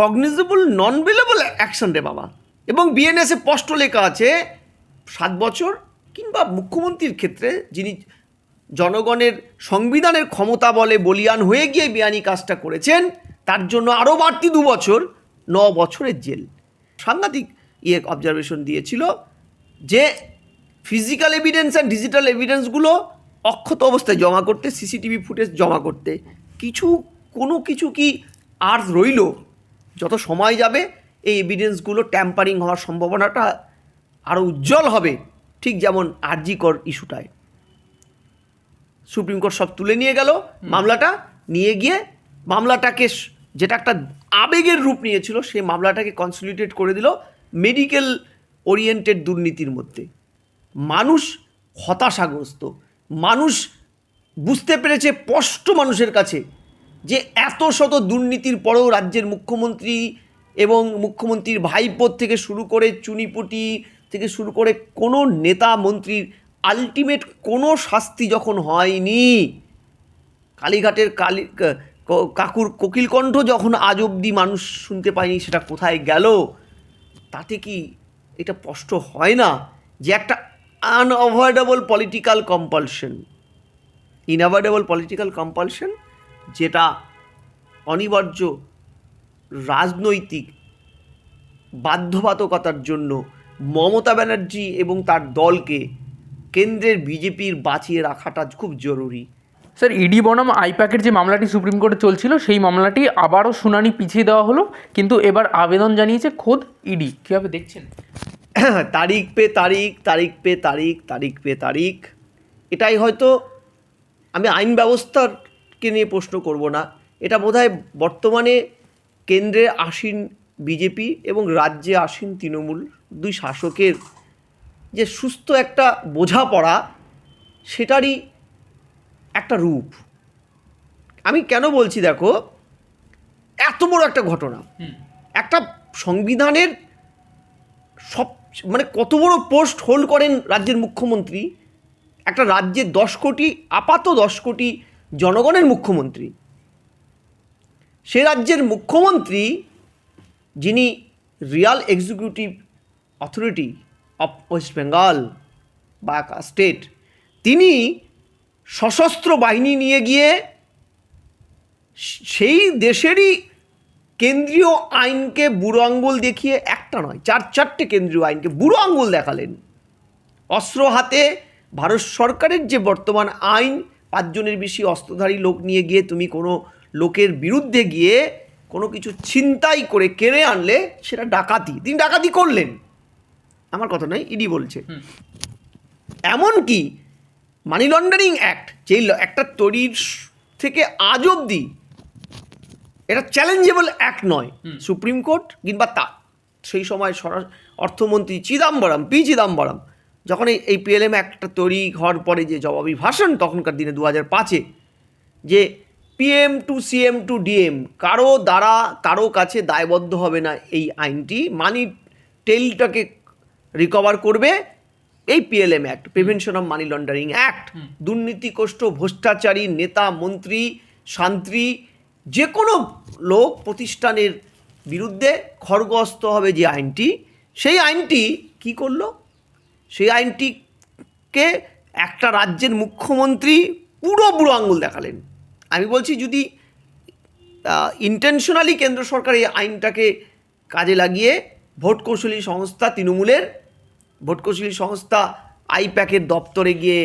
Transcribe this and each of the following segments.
Cognizable নন bailable action রে বাবা। এবং বিএনএসে স্পষ্ট লেখা আছে, সাত বছর কিংবা মুখ্যমন্ত্রীর ক্ষেত্রে যিনি জনগণের সংবিধানের ক্ষমতা বলে বলিয়ান হয়ে গিয়ে বিয়ানি কাজটা করেছেন, তার জন্য আরও বাড়তি দু বছর, ন বছরের জেল। সাংঘাতিক ইয়ে অবজারভেশন দিয়েছিল যে ফিজিক্যাল এভিডেন্স অ্যান্ড ডিজিটাল এভিডেন্সগুলো অক্ষত অবস্থায় জমা করতে সিসিটিভি ফুটেজ জমা করতে, কিছু, কোনো কিছু কি আর রইল যত সময় যাবে এই এভিডেন্সগুলো ট্যাম্পারিং হওয়ার সম্ভাবনাটা আরও উজ্জ্বল হবে ঠিক যেমন আরজিকর ইস্যুটায় সুপ্রিম কোর্ট সব তুলে নিয়ে গেল মামলাটা নিয়ে গিয়ে মামলাটাকে যেটা একটা আবেগের রূপ নিয়েছিল সেই মামলাটাকে কনসলিডেট করে দিল মেডিকেল ওরিয়েন্টেড দুর্নীতির মধ্যে। মানুষ হতাশাগ্রস্ত মানুষ বুঝতে পেরেছে স্পষ্ট মানুষের কাছে যে এত শত দুর্নীতির পরেও রাজ্যের মুখ্যমন্ত্রী এবং মুখ্যমন্ত্রীর ভাইপোর থেকে শুরু করে চুনিপুটি থেকে শুরু করে কোনো নেতা মন্ত্রীর আলটিমেট কোনো শাস্তি যখন হয়নি, কালীঘাটের কালী কাকুর কোকিলকণ্ঠ যখন আজ অবধি মানুষ শুনতে পায়নি সেটা কোথায় গেল? তাতে কি এটা স্পষ্ট হয় না যে একটা unavoidable political compulsion unavoidable political compulsion যেটা অনিবার্য রাজনৈতিক বাধ্যবাধকতার জন্য মমতা ব্যানার্জি এবং তার দলকে কেন্দ্রের বিজেপির বাঁচিয়ে রাখাটা খুব জরুরি। স্যার ইডি বনাম আইপ্যাকের যে মামলাটি সুপ্রিম কোর্টে চলছিল সেই মামলাটি আবারও শুনানি পিছিয়ে দেওয়া হলো কিন্তু এবার আবেদন জানিয়েছে খোদ ইডি কীভাবে দেখছেন? তারিখ পে তারিখ তারিখ পে তারিখ তারিখ পে তারিখ। এটাই হয়তো আমি আইন ব্যবস্থাকে নিয়ে প্রশ্ন করব না। এটা বোধহয় বর্তমানে কেন্দ্রে আসীন বিজেপি এবং রাজ্যে আসীন তৃণমূল দুই শাসকের যে সুস্থ একটা বোঝাপড়া সেটারই একটা রূপ। আমি কেন বলছি দেখো এত বড় একটা ঘটনা। একটা সংবিধানের সব মানে কত বড় পোস্ট হোল্ড করেন রাজ্যের মুখ্যমন্ত্রী। একটা রাজ্যের দশ কোটি আপাত দশ কোটি জনগণের মুখ্যমন্ত্রী। সে রাজ্যের মুখ্যমন্ত্রী যিনি real executive authority of West Bengal বা স্টেট, তিনি সশস্ত্র বাহিনী নিয়ে গিয়ে সেই দেশেরই কেন্দ্রীয় আইনকে বুড়ো আঙ্গুল দেখিয়ে একটা নয়, চার চারটে কেন্দ্রীয় আইনকে বুড়ো আঙ্গুল দেখালেন। অস্ত্র হাতে ভারত সরকারের যে বর্তমান আইন পাঁচজনের বেশি অস্ত্রধারী লোক নিয়ে গিয়ে তুমি কোনো লোকের বিরুদ্ধে গিয়ে কোনো কিছু ছিনতাই করে কেড়ে আনলে সেটা ডাকাতি। তিনি ডাকাতি করলেন। আমার কথা নয় ইডি বলছে। এমনকি মানি লন্ডারিং অ্যাক্ট যেই ল- একটা তৈরির থেকে আজ অবধি এটা চ্যালেঞ্জেবল অ্যাক্ট নয়। সুপ্রিম কোর্ট কিংবা তা সেই সময় সরা অর্থমন্ত্রী চিদাম্বরম পি চিদাম্বরম যখন এই এই পিএলএম অ্যাক্টটা তৈরি হওয়ার পরে যে জবাবি ভাষণ তখনকার দিনে দু হাজার পাঁচে যে PM to CM to DM কারও দ্বারা কারও কাছে দায়বদ্ধ হবে না এই আইনটি মানি টেলটাকে রিকভার করবে এই PLM act prevention of money laundering act দুর্নীতিকষ্ট ভ্রষ্টাচারী নেতা মন্ত্রী শান্ত্রী যে কোনো লোক প্রতিষ্ঠানের বিরুদ্ধে খড়গস্ত হবে যে আইনটি সেই আইনটি কি করল? সেই আইনটিকে একটা রাজ্যের মুখ্যমন্ত্রী পুরো বুড়ো আঙুল দেখালেন। আমি বলছি, যদি ইন্টেনশনালি কেন্দ্র সরকার এই আইনটাকে কাজে লাগিয়ে ভোট কৌশলী সংস্থা তৃণমূলের, ভোট কৌশলী সংস্থা আইপ্যাকের দপ্তরে গিয়ে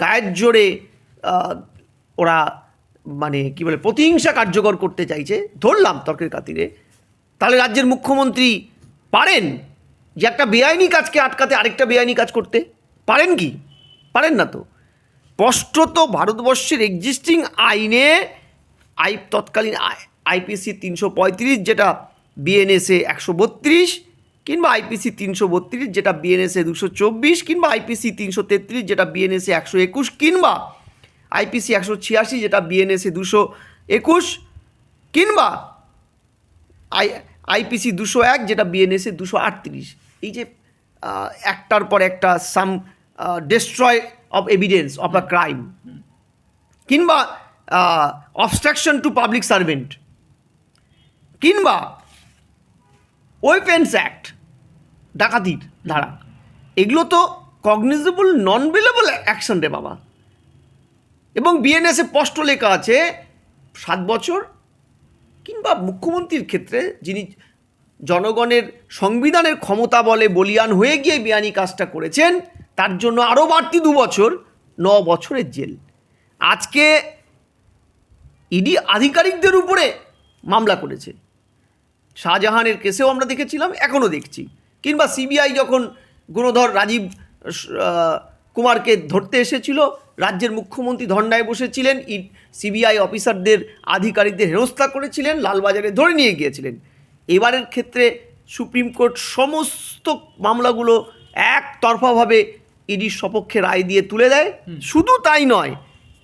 গায়ের জোরে ওরা মানে কি বলে, প্রতিহিংসা কার্যকর করতে চাইছে, ধরলাম তর্কের খাতিরে, তাহলে রাজ্যের মুখ্যমন্ত্রী পারেন? যে একটা বেআইনি কাজকে আটকাতে আরেকটা বেআইনি কাজ করতে? পারেন কি? পারেন না তো। স্পষ্টত ভারতবর্ষের এক্সিস্টিং আইনে আই, তৎকালীন আইপিসি তিনশো পঁয়ত্রিশ, যেটা বিএনএসএ একশো বত্রিশ, কিংবা আইপিসি তিনশো বত্রিশ, যেটা বিএনএসএ দুশো চব্বিশ, কিংবা আইপিসি তিনশো তেত্রিশ, যেটা বিএনএসএ একশো একুশ, কিংবা আইপিসি একশো ছিয়াশি, যেটা বিএনএসএ দুশো একুশ, কিংবা আই, আইপিসি দুশো এক, যেটা বিএনএসএ দুশো আটত্রিশ। এই যে একটার পর একটা some destroy of evidence of a crime কিংবা অবস্ট্রাকশন টু পাবলিক সার্ভেন্ট কিংবা ওয়েপেন্স অ্যাক্ট ডাকাতির ধারা। এগুলো তো কগনিজেবল নন বিলেবল অ্যাকশন রে বাবা। এবং বিএনএসে স্পষ্ট লেখা আছে সাত বছর কিংবা মুখ্যমন্ত্রীর ক্ষেত্রে যিনি জনগণের সংবিধানের ক্ষমতা বলে বলিয়ান হয়ে গিয়ে বিয়ানি কাজটা করেছেন, তার জন্য আরও বাড়তি দু বছর, ন বছরের জেল। আজকে ইডি আধিকারিকদের উপরে মামলা করেছে। শাহজাহানের কেসেও আমরা দেখেছিলাম, এখনও দেখছি। কিংবা সিবিআই যখন গুণধর রাজীব কুমারকে ধরতে এসেছিল, রাজ্যের মুখ্যমন্ত্রী ধর্নায় বসেছিলেন সিবিআই অফিসারদের আধিকারিকদের হেনস্থা করেছিলেন, লালবাজারে ধরে নিয়ে গিয়েছিলেন। এবারের ক্ষেত্রে সুপ্রিম কোর্ট সমস্ত মামলাগুলো একতরফাভাবে ইডির সপক্ষে রায় দিয়ে তুলে দেয়। শুধু তাই নয়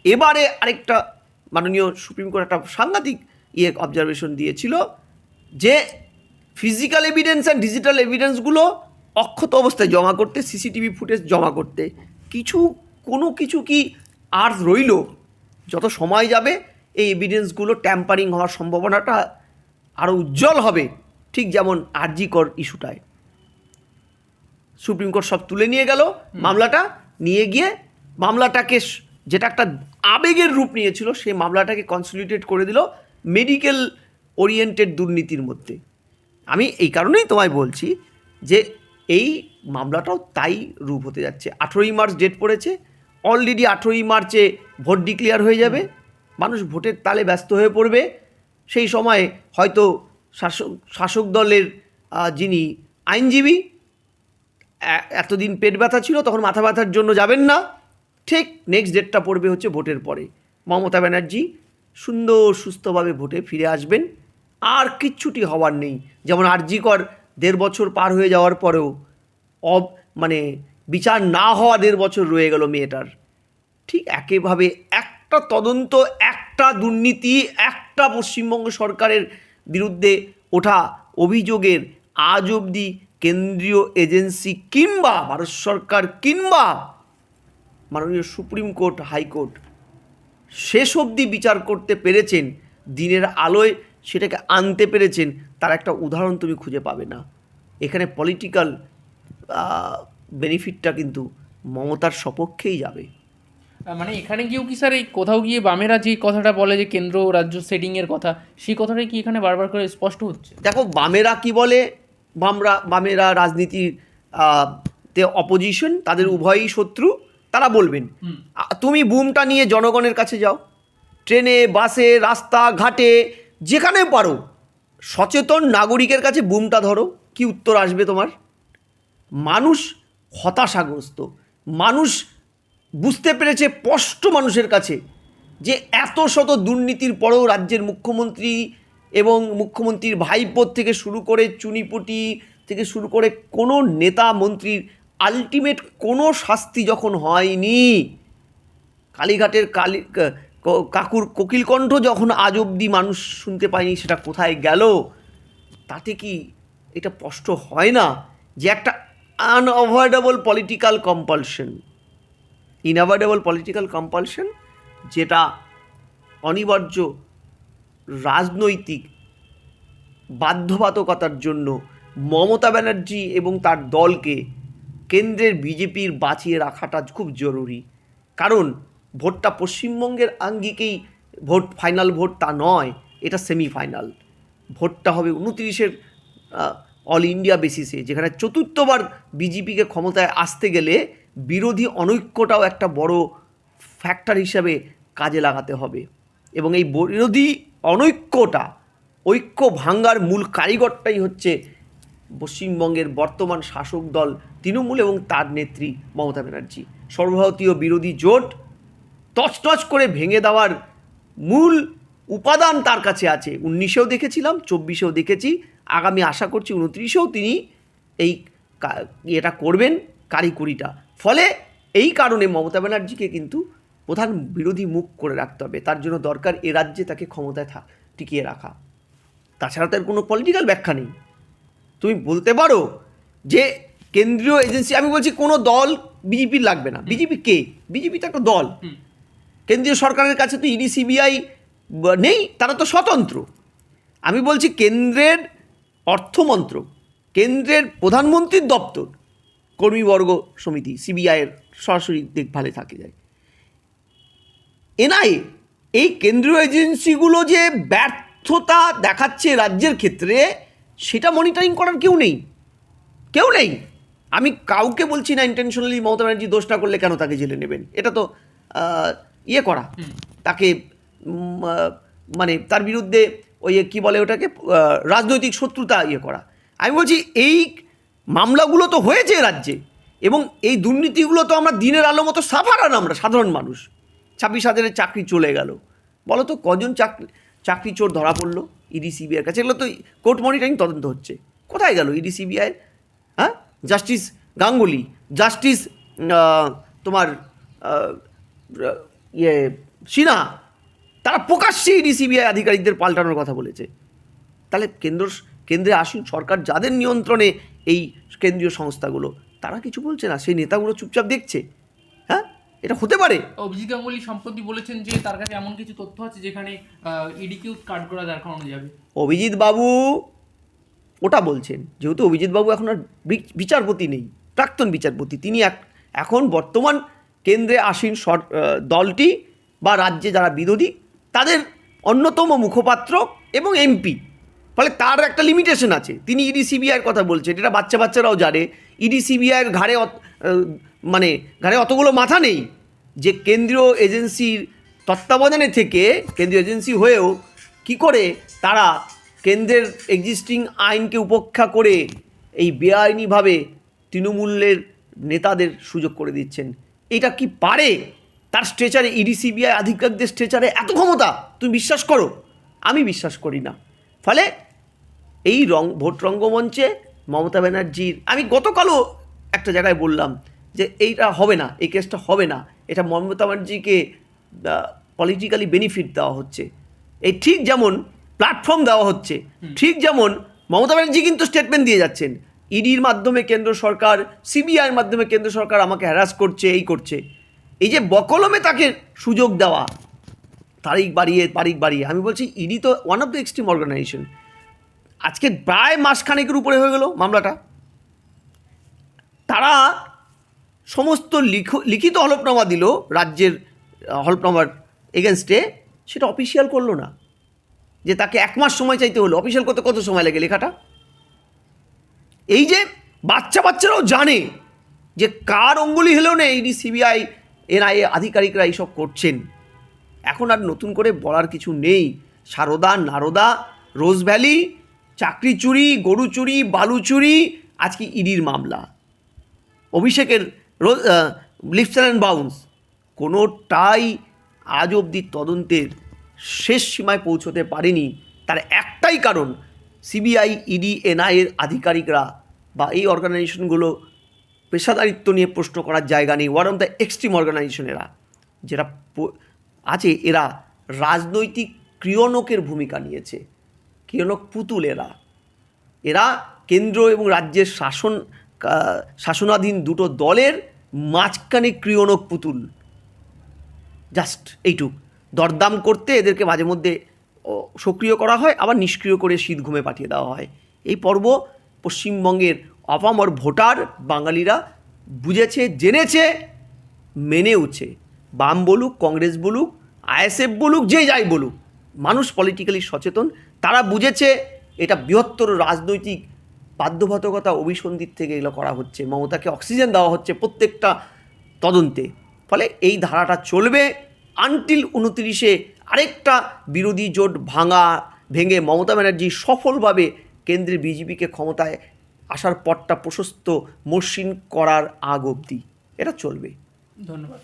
এবারে আরেকটা মাননীয় সুপ্রিম কোর্ট একটা সাংঘাতিক ইয়ে অবজারভেশন দিয়েছিল যে ফিজিক্যাল এভিডেন্স অ্যান্ড ডিজিটাল এভিডেন্সগুলো অক্ষত অবস্থায় জমা করতে সিসিটিভি ফুটেজ জমা করতে কিছু কোনো কিছু কি আর রইল যত সময় যাবে এই এভিডেন্সগুলো ট্যাম্পারিং হওয়ার সম্ভাবনাটা আরও উজ্জ্বল হবে ঠিক যেমন আরজি কর ইস্যুটায়। সুপ্রিম কোর্ট সব তুলে নিয়ে গেল মামলাটা নিয়ে গিয়ে মামলাটাকে যেটা একটা আবেগের রূপ নিয়েছিল সেই মামলাটাকে কনসলিডেট করে দিল মেডিকেল ওরিয়েন্টেড দুর্নীতির মধ্যে। আমি এই কারণেই তোমায় বলছি যে এই মামলাটাও তাই রূপ হতে যাচ্ছে। আঠেরোই মার্চ ডেট পড়েছে অলরেডি আঠেরোই মার্চে ভোট ডিক্লেয়ার হয়ে যাবে। মানুষ ভোটের তালে ব্যস্ত হয়ে পড়বে। সেই সময় হয়তো শাসক শাসক দলের যিনি আইনজীবী এতদিন পেট ব্যথা ছিল, তখন মাথা ব্যথার জন্য যাবেন না। ঠিক নেক্সট ডেটটা পড়বে হচ্ছে ভোটের পরে। মমতা ব্যানার্জি সুন্দর, সুস্থভাবে ভোটে ফিরে আসবেন। আর কিচ্ছুটি হওয়ার নেই। যেমন আরজিকর দেড় বছর পার হয়ে যাওয়ার পরেও অব মানে বিচার না হওয়া দেড় বছর রয়ে গেল মেয়েটার। ঠিক একেভাবে একটা তদন্ত, একটা দুর্নীতি একটা পশ্চিমবঙ্গ সরকারের বিরুদ্ধে ওঠা অভিযোগের আজ অবধি কেন্দ্রীয় এজেন্সি কিংবা ভারত সরকার কিংবা মাননীয় সুপ্রিম কোর্ট, হাইকোর্ট শেষ অবধি বিচার করতে পেরেছেন, দিনের আলোয় সেটাকে আনতে পেরেছেন, তার একটা উদাহরণ তুমি খুঁজে পাবে না। এখানে পলিটিক্যাল বেনিফিটটা কিন্তু মমতার সপক্ষেই যাবে। মানে এখানে গিয়েও কি স্যার এই কোথাও গিয়ে বামেরা যে কথাটা বলে যে কেন্দ্র রাজ্য সেটিংয়ের কথা সেই কথাটাই কি এখানে বারবার করে স্পষ্ট হচ্ছে? দেখো বামেরা কি বলে? বামরা বামেরা রাজনীতির তে অপোজিশন তাদের উভয়ই শত্রু তারা বলবেন। তুমি বুমটা নিয়ে জনগণের কাছে যাও। ট্রেনে বাসে রাস্তা ঘাটে যেখানে পারো সচেতন নাগরিকের কাছে বুমটা ধরো। কি উত্তর আসবে তোমার? মানুষ হতাশাগ্রস্ত। মানুষ বুঝতে পেরেছে স্পষ্ট মানুষের কাছে যে এত শত দুর্নীতির পরেও রাজ্যের মুখ্যমন্ত্রী এবং মুখ্যমন্ত্রীর ভাইপোর থেকে শুরু করে চুনিপুটি থেকে শুরু করে কোনো নেতা মন্ত্রীর আলটিমেট কোনো শাস্তি যখন হয়নি, কালীঘাটের কালী কাকুর কোকিলকণ্ঠ যখন আজ অবধি মানুষ শুনতে পায়নি সেটা কোথায় গেল, তাতে কি এটা স্পষ্ট হয় না যে একটা unavoidable political compulsion unavoidable political compulsion যেটা অনিবার্য রাজনৈতিক বাধ্যবাধকতার জন্য মমতা ব্যানার্জি এবং তার দলকে কেন্দ্রের বিজেপির বাঁচিয়ে রাখাটা খুব জরুরি। কারণ ভোটটা পশ্চিমবঙ্গের আঙ্গিকেই ভোট ফাইনাল ভোট তা নয়, এটা সেমিফাইনাল ভোটটা হবে উনত্রিশের অল ইন্ডিয়া বেসিসে যেখানে চতুর্থবার বিজেপিকে ক্ষমতায় আসতে গেলে বিরোধী অনৈক্যটাও একটা বড় ফ্যাক্টর হিসাবে কাজে লাগাতে হবে। এবং এই বিরোধী অনৈক্যটা, ঐক্য ভাঙ্গার মূল কারিগরটাই হচ্ছে পশ্চিমবঙ্গের বর্তমান শাসক দল তৃণমূল এবং তার নেত্রী মমতা ব্যানার্জি। সর্বভারতীয় বিরোধী জোট তছনছ করে ভেঙে দেওয়ার মূল উপাদান তার কাছে আছে। উনিশেও দেখেছিলাম, চব্বিশেও দেখেছি, আগামী আশা করছি উনত্রিশেও তিনি এই এটা করবেন, কারিকুরিটা। ফলে এই কারণে মমতা ব্যানার্জিকে কিন্তু প্রধান বিরোধী মুখ করে রাখতে হবে। তার জন্য দরকার এ রাজ্যে তাকে ক্ষমতায় থাক টিকিয়ে রাখা। তাছাড়া তার কোনো পলিটিক্যাল ব্যাখ্যা নেই। তুমি বলতে পারো যে কেন্দ্রীয় এজেন্সি আমি বলছি কোনো দল বিজেপির লাগবে না। বিজেপি কে? বিজেপি তো একটা দল। কেন্দ্রীয় সরকারের কাছে তো ইডি সিবিআই নেই তারা তো স্বতন্ত্র। আমি বলছি কেন্দ্রের অর্থমন্ত্রক কেন্দ্রের প্রধানমন্ত্রীর দপ্তর কর্মীবর্গ সমিতি সিবিআইয়ের সরাসরি দেখভালে থাকে যায়। এনআইএ এই কেন্দ্রীয় এজেন্সিগুলো যে ব্যর্থতা দেখাচ্ছে রাজ্যের ক্ষেত্রে সেটা মনিটরিং করার কেউ নেই। কেউ নেই। আমি কাউকে বলছি না ইন্টেনশনালি মমতা ব্যানার্জি দোষ না করলে কেন তাকে জেলে নেবেন? এটা তো ইয়ে করা। তাকে মানে তার বিরুদ্ধে ওই কি বলে ওটাকে রাজনৈতিক শত্রুতা ইয়ে করা। আমি বলছি এই মামলাগুলো তো হয়েছে রাজ্যে। এবং এই দুর্নীতিগুলো তো আমরা দিনের আলো মতো সাফারান আমরা, সাধারণ মানুষ। ছাব্বিশ হাজারের চাকরি চলে গেল। বলো তো কজন চাকরি চাকরি চোর ধরা পড়ল ইডি, সিবিআইয়ের কাছে? এগুলো তো কোর্ট মনিটরিং তদন্ত হচ্ছে। কোথায় গেল ইডি সিবিআই হ্যাঁ? জাস্টিস গাঙ্গুলি, জাস্টিস তোমার ইয়ে সিনহা, তারা প্রকাশ্যে ইডি, সিবিআই আধিকারিকদের পাল্টানোর কথা বলেছে। তাহলে কেন্দ্র কেন্দ্রে আসুন, সরকার যাদের নিয়ন্ত্রণে এই কেন্দ্রীয় সংস্থাগুলো তারা কিছু বলছে না? সেই নেতাগুলো চুপচাপ দেখছে? হ্যাঁ? এটা হতে পারে। অভিজিৎ গাঙ্গুলি সম্প্রতি বলেছেন যে তার কাছে এমন কিছু তথ্য আছে যেখানে ইডিকেও কাট করা দাঁড় করানো যাবে। অভিজিৎ বাবু ওটা বলছেন। যেহেতু অভিজিৎ বাবু এখন আর বিচ- বিচারপতি নেই প্রাক্তন বিচারপতি তিনি এক- এখন বর্তমান কেন্দ্রে আসীন সর- দলটি বা রাজ্যে যারা বিরোধী তাদের অন্যতম মুখপাত্র এবং এমপি। ফলে তার একটা লিমিটেশন আছে। তিনি ইডি সিবিআইয়ের কথা বলছেন এটা বাচ্চা বাচ্চারাও জানে। ইডি সিবিআইয়ের ঘাড়ে মানে ঘাড়ে অতগুলো মাথা নেই যে কেন্দ্রীয় এজেন্সির তত্ত্বাবধানে থেকে কেন্দ্রীয় এজেন্সি হয়েও কি করে তারা কেন্দ্রের এক্সিস্টিং আইনকে উপেক্ষা করে এই বেআইনিভাবে তৃণমূলের নেতাদের সুযোগ করে দিচ্ছেন। এটা কি পারে? তার স্ট্রেচারে ইডি সিবিআই আধিকারিকদের স্ট্রেচারে এত ক্ষমতা? তুমি বিশ্বাস করো? আমি বিশ্বাস করি না। ফলে এই রং ভোট রঙ্গমঞ্চে মমতা ব্যানার্জির আমি গতকালও একটা জায়গায় বললাম যে এইটা হবে না এই কেসটা হবে না এটা মমতা ব্যানার্জিকে পলিটিক্যালি বেনিফিট দেওয়া হচ্ছে। এই ঠিক যেমন প্ল্যাটফর্ম দেওয়া হচ্ছে ঠিক যেমন মমতা ব্যানার্জি কিন্তু স্টেটমেন্ট দিয়ে যাচ্ছেন ইডির মাধ্যমে কেন্দ্র সরকার সিবিআইয়ের মাধ্যমে কেন্দ্র সরকার আমাকে হ্যারাস করছে এই করছে। এই যে বকলমে তাকে সুযোগ দেওয়া তারিখ বাড়িয়ে তারিখ বাড়িয়ে আমি বলছি ইডি তো one of the extreme organisation আজকে প্রায় মাসখানেকের উপরে হয়ে গেল মামলাটা। তারা সমস্ত লিখ- লিখিত হলফনামা দিল রাজ্যের হলফনামার এগেনস্টে সেটা অফিসিয়াল করল না। যে তাকে এক মাস সময় চাইতে হলো। অফিসিয়াল করতে কত সময় লাগে লেখাটা? এই যে বাচ্চা বাচ্চারাও জানে যে কার অঙ্গুলি হলেও না ইডি সিবিআই এনআইএ আধিকারিকরা এইসব করছেন। এখন আর নতুন করে বলার কিছু নেই। সারদা, নারদা, রোজ ভ্যালি চাকরি চুরি, গরু চুরি, বালু চুরি, আজকে ইডির মামলা। অভিষেকের লিফট অ্যান্ড বাউন্স কোনোটাই আজ অবধি তদন্তের শেষ সীমায় পৌঁছতে পারেনি। তার একটাই কারণ, সিবিআই, ইডি এনআইএর আধিকারিকরা বা এই অর্গানাইজেশনগুলো পেশাদারিত্ব নিয়ে প্রশ্ন করার জায়গা নেই। One of the extreme organisation এরা যেটা আছে, এরা রাজনৈতিক ক্রিয়নকের ভূমিকা নিয়েছে। ক্রিয়নক পুতুল এরা। এরা কেন্দ্র এবং রাজ্যের শাসন শাসনাধীন দুটো দলের মাঝখানে ক্রিয়নক পুতুল। জাস্ট এইটুক। দরদাম করতে এদেরকে মাঝে মধ্যে সক্রিয় করা হয়, আবার নিষ্ক্রিয় করে শীত ঘুমে পাঠিয়ে দেওয়া হয়। এই পর্ব পশ্চিমবঙ্গের অপামর ভোটার বাঙালিরা বুঝেছে, জেনেছে, মেনেওছে। বাম বলুক, কংগ্রেস বলুক, আইএসএফ বলুক, যে যাই বলুক। মানুষ পলিটিক্যালি সচেতন, তারা বুঝেছে এটা বৃহত্তর রাজনৈতিক বাধ্যবাধকতা অভিসন্ধির থেকে এগুলো করা হচ্ছে, মমতাকে অক্সিজেন দেওয়া হচ্ছে প্রত্যেকটা তদন্তে। ফলে এই ধারাটা চলবে আনটিল উনত্রিশে আরেকটা বিরোধী জোট ভাঙা, ভেঙে মমতা ব্যানার্জি সফলভাবে কেন্দ্রে বিজেপিকে ক্ষমতায় আসার পথটা প্রশস্ত মসৃণ করার আগ অবধি। এটা চলবে। ধন্যবাদ।